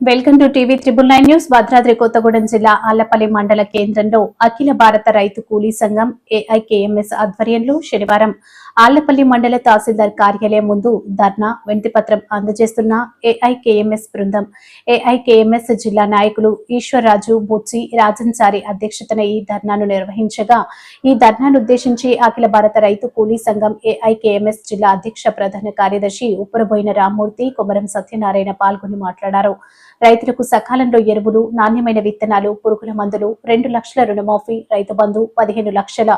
Welcome to TV triple nine news. Bhadradri Kothagudem జిల్లా ఆలపల్లి మండల కేంద్రంలో అఖిల భారత రైతు కూలీ సంఘం ఏఐకేఎంఎస్ ఆధ్వర్యంలో శనివారం ఆళ్ళపల్లి మండల తహసీల్దార్ కార్యాలయం ముందు ధర్నా వినతిపత్రం అందజేస్తున్న ఏఐకేఎంఎస్ బృందం. ఏఐకేఎంఎస్ జిల్లా నాయకులు ఈశ్వర్రాజు బుచ్చి రాజన్సారి అధ్యక్షతన ఈ ధర్నాను నిర్వహించగా ఈ ధర్నాను ఉద్దేశించి అఖిల భారత రైతు కూలీ సంఘం ఏఐకేఎంఎస్ జిల్లా అధ్యక్ష ప్రధాన కార్యదర్శి ఉప్పరబోయిన రామ్మూర్తి కుమరం సత్యనారాయణ పాల్గొని మాట్లాడారు. రైతులకు సకాలంలో ఎరువులు నాణ్యమైన విత్తనాలు పురుగుల మందులు రెండు లక్షల రుణమాఫీ రైతు బంధు పదిహేను లక్షల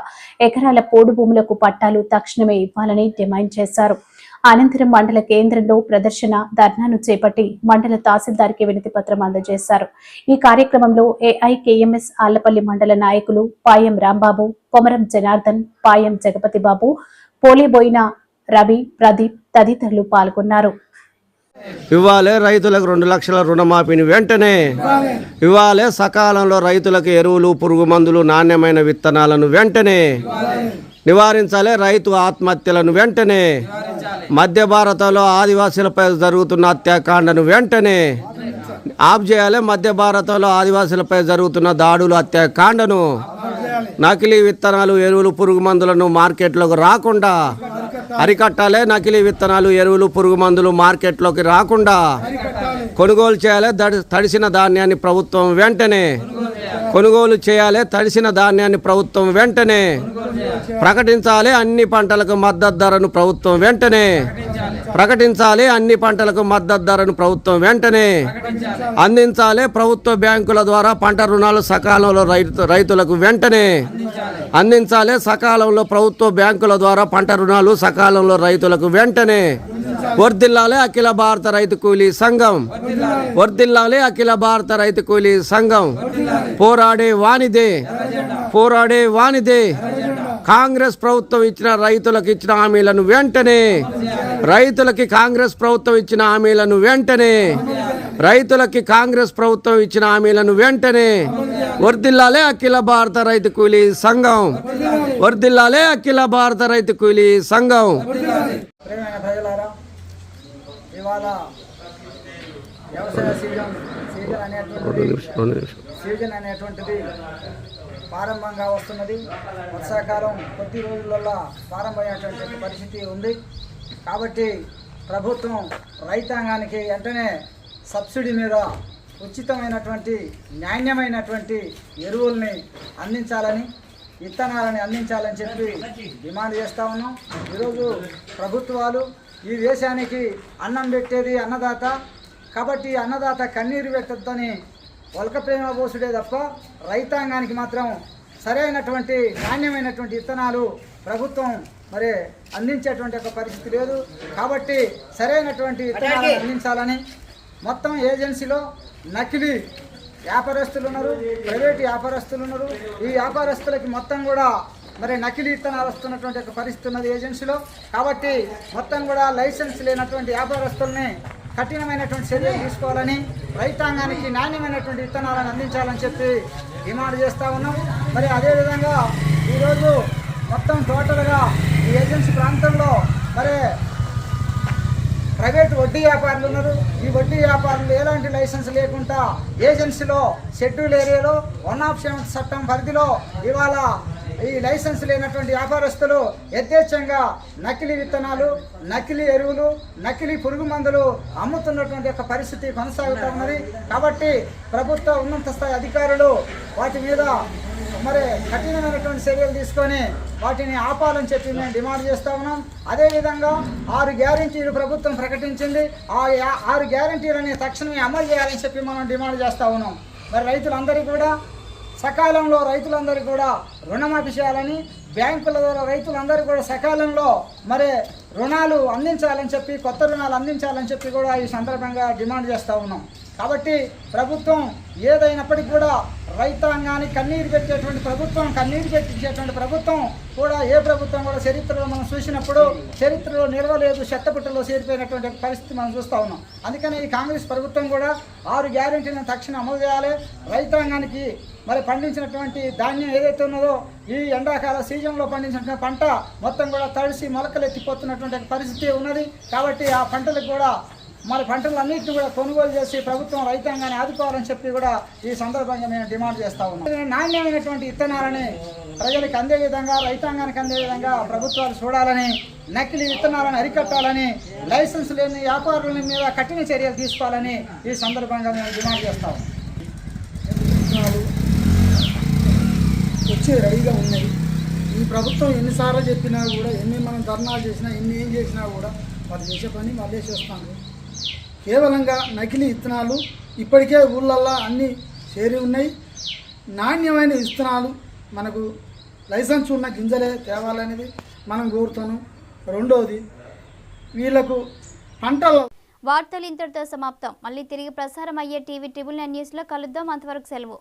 ఎకరాల పోడు భూములకు పట్టాలు తక్షణమే ఇవ్వాలని డిమాండ్ చేశారు. అనంతరం మండల కేంద్రంలో ప్రదర్శన ధర్నాను చేపట్టి మండల తహసీల్దార్కి వినతి పత్రం అందజేశారు. ఈ కార్యక్రమంలో ఏఐకేఎంఎస్ ఆళ్ళపల్లి మండల నాయకులు పాయం రాంబాబు కొమరం జనార్దన్ పాయం జగపతి బాబు పోలిబోయిన రవి ప్రదీప్ తదితరులు పాల్గొన్నారు. ఇవ్వాలే రైతులకు రెండు లక్షల రుణమాఫీని వెంటనే. ఇవ్వాలే. సకాలంలో రైతులకు ఎరువులు పురుగు మందులు నాణ్యమైన విత్తనాలను వెంటనే. నివారించాలి రైతు ఆత్మహత్యలను వెంటనే. మధ్య భారతంలో ఆదివాసీలపై జరుగుతున్న హత్యాకాండను వెంటనే. ఆఫ్ చేయాలి మధ్య భారతంలో ఆదివాసీలపై జరుగుతున్న దాడులు హత్యాకాండను. నకిలీ విత్తనాలు ఎరువులు పురుగు మందులను మార్కెట్లోకి రాకుండా. అరికట్టాలే. నకిలీ విత్తనాలు ఎరువులు పురుగు మందులు మార్కెట్లోకి రాకుండా కొనుగోలు చేయాలి. తడిసిన ధాన్యాన్ని ప్రభుత్వం వెంటనే కొనుగోలు చేయాలి. తడిసిన ధాన్యాన్ని ప్రభుత్వం వెంటనే ప్రకటించాలి. అన్ని పంటలకు మద్దతు ధరను ప్రభుత్వం వెంటనే ప్రకటించాలి అన్ని పంటలకు మద్దతు ధరను ప్రభుత్వం వెంటనే. అందించాలి ప్రభుత్వ బ్యాంకుల ద్వారా పంట రుణాలు సకాలంలో రైతు రైతులకు వెంటనే. అందించాలి. సకాలంలో ప్రభుత్వ బ్యాంకుల ద్వారా పంట రుణాలు సకాలంలో రైతులకు వెంటనే. వర్దిల్లాలి అఖిల భారత రైతు కూలీ సంఘం. వర్దిల్లాలి అఖిల భారత రైతు కూలీ సంఘం. పోరాడే వానిదే. పోరాడే వానిదే. కాంగ్రెస్ ప్రభుత్వం ఇచ్చిన రైతులకు ఇచ్చిన హామీలను వెంటనే రైతులకి కాంగ్రెస్ ప్రభుత్వం ఇచ్చిన హామీలను వెంటనే రైతులకి కాంగ్రెస్ ప్రభుత్వం ఇచ్చిన హామీలను వెంటనే. వర్దిల్లాలే అఖిల భారత రైతు కూలీ సంఘం. వర్దిల్లాలే అఖిల భారత రైతు కూలీ సంఘం. ప్రియమైన ప్రజలారా ఇవాళ వ్యవసాయ సీజన్ సీజన్ అనేటువంటిది సీజన్ అనేటువంటిది ప్రారంభంగా వస్తున్నది. వర్షాకాలం కొద్ది రోజులలో ప్రారంభమైనటువంటి పరిస్థితి ఉంది. కాబట్టి ప్రభుత్వం రైతాంగానికి వెంటనే సబ్సిడీ మీద ఉచితమైనటువంటి నాణ్యమైనటువంటి ఎరువుల్ని అందించాలని విత్తనాలని అందించాలని చెప్పి డిమాండ్ చేస్తూ ఉన్నాం. ఈరోజు ప్రభుత్వాలు ఈ దేశానికి అన్నం పెట్టేది అన్నదాత. కాబట్టి అన్నదాత కన్నీరు పెట్టద్దని ఒలక ప్రేమ పోసుడే తప్ప రైతాంగానికి మాత్రం సరైనటువంటి నాణ్యమైనటువంటి విత్తనాలు ప్రభుత్వం మరి అందించేటువంటి ఒక పరిస్థితి లేదు. కాబట్టి సరైనటువంటి విత్తనాలను అందించాలని మొత్తం ఏజెన్సీలో నకిలీ వ్యాపారస్తులు ఉన్నారు ప్రైవేట్ వ్యాపారస్తులు ఉన్నారు. ఈ వ్యాపారస్తులకి మొత్తం కూడా మరి నకిలీ విత్తనాలు వస్తున్నటువంటి ఒక పరిస్థితి ఉన్నది ఏజెన్సీలో. కాబట్టి మొత్తం కూడా లైసెన్స్ లేనటువంటి వ్యాపారస్తుల్ని కఠినమైనటువంటి చర్యలు తీసుకోవాలని రైతాంగానికి నాణ్యమైనటువంటి విత్తనాలను అందించాలని చెప్పి డిమాండ్ చేస్తూ ఉన్నాం. మరి అదేవిధంగా ఈరోజు మొత్తం టోటల్గా ఈ ఏజెన్సీ ప్రాంతంలో మరి ప్రైవేట్ వడ్డీ వ్యాపారులు ఉన్నారు. ఈ వడ్డీ వ్యాపారులు ఎలాంటి లైసెన్స్ లేకుండా ఏజెన్సీలో షెడ్యూల్ ఏరియాలో వన్ ఆఫ్ సెవెన్ చట్టం పరిధిలో ఇవాళ ఈ లైసెన్స్ లేనటువంటి వ్యాపారస్తులు యథేచ్ఛంగా నకిలీ విత్తనాలు నకిలీ ఎరువులు నకిలీ పురుగు మందులు అమ్ముతున్నటువంటి ఒక పరిస్థితి కొనసాగుతూ ఉన్నది. కాబట్టి ప్రభుత్వ ఉన్నత స్థాయి అధికారులు వాటి మీద మరి కఠినమైనటువంటి చర్యలు తీసుకొని వాటిని ఆపాలని చెప్పి మేము డిమాండ్ చేస్తా ఉన్నాం. అదేవిధంగా ఆరు గ్యారంటీలు ప్రభుత్వం ప్రకటించింది. ఆ ఆరు గ్యారంటీలని తక్షణమే అమలు చేయాలని చెప్పి మనం డిమాండ్ చేస్తూ ఉన్నాం. మరి రైతులందరికీ కూడా సకాలంలో రైతులందరికీ కూడా రుణమాఫీ చేయాలని బ్యాంకుల ద్వారా రైతులందరూ కూడా సకాలంలో మరి రుణాలు అందించాలని చెప్పి కొత్త రుణాలు అందించాలని చెప్పి కూడా ఈ సందర్భంగా డిమాండ్ చేస్తూ ఉన్నాం. కాబట్టి ప్రభుత్వం ఏదైనప్పటికీ కూడా రైతాంగానికి కన్నీరు పెట్టేటువంటి ప్రభుత్వం కన్నీరు పెట్టించేటువంటి ప్రభుత్వం కూడా ఏ ప్రభుత్వం కూడా చరిత్రలో మనం చూసినప్పుడు చరిత్రలో నిలవలేదు చెత్తపుట్టలో చేరిపోయినటువంటి పరిస్థితి మనం చూస్తూ ఉన్నాం. అందుకని ఈ కాంగ్రెస్ ప్రభుత్వం కూడా ఆరు గ్యారెంటీలను తక్షణం అమలు చేయాలి. రైతాంగానికి మరి పండించినటువంటి ధాన్యం ఏదైతే ఉన్నదో ఈ ఎండాకాల సీజన్లో పండించినటువంటి పంట మొత్తం కూడా తడిసి మొలకలు ఎత్తిపోతున్నటువంటి పరిస్థితి ఉన్నది. కాబట్టి ఆ పంటలకు కూడా మరి పంటలన్నింటినీ కూడా కొనుగోలు చేసి ప్రభుత్వం రైతాంగాన్ని ఆదుకోవాలని చెప్పి కూడా ఈ సందర్భంగా మేము డిమాండ్ చేస్తా ఉన్నాం. నాణ్యమైనటువంటి విత్తనాలని ప్రజలకు అందే విధంగా రైతాంగానికి అందే విధంగా ప్రభుత్వాలు చూడాలని నకిలీ విత్తనాలను అరికట్టాలని లైసెన్స్ లేని వ్యాపారుల మీద కఠిన చర్యలు తీసుకోవాలని ఈ సందర్భంగా మేము డిమాండ్ చేస్తాం విత్తనాలు వచ్చి రెడీగా ఉన్నాయి. ఈ ప్రభుత్వం ఎన్నిసార్లు చెప్పినా కూడా ఎన్ని మనం ధర్నాలు చేసినా ఎన్ని ఏం చేసినా కూడా వాళ్ళు చేసే పని మళ్ళీ చేస్తాను. కేవలంగా నకిలీ విత్తనాలు ఇప్పటికే ఊళ్ళల్లో అన్నీ చేరి ఉన్నాయి. నాణ్యమైన విత్తనాలు మనకు లైసెన్స్ ఉన్న గింజలే తేవాలనేది మనం కోరుతాను. రెండోది వీళ్ళకు పంటలు వార్తలు ఇంతటితో సమాప్తం. మళ్ళీ తిరిగి ప్రసారం అయ్యే టీవీ ట్రిబుల్ నైన్ న్యూస్లో కలుద్దాం. అంతవరకు సెలవు.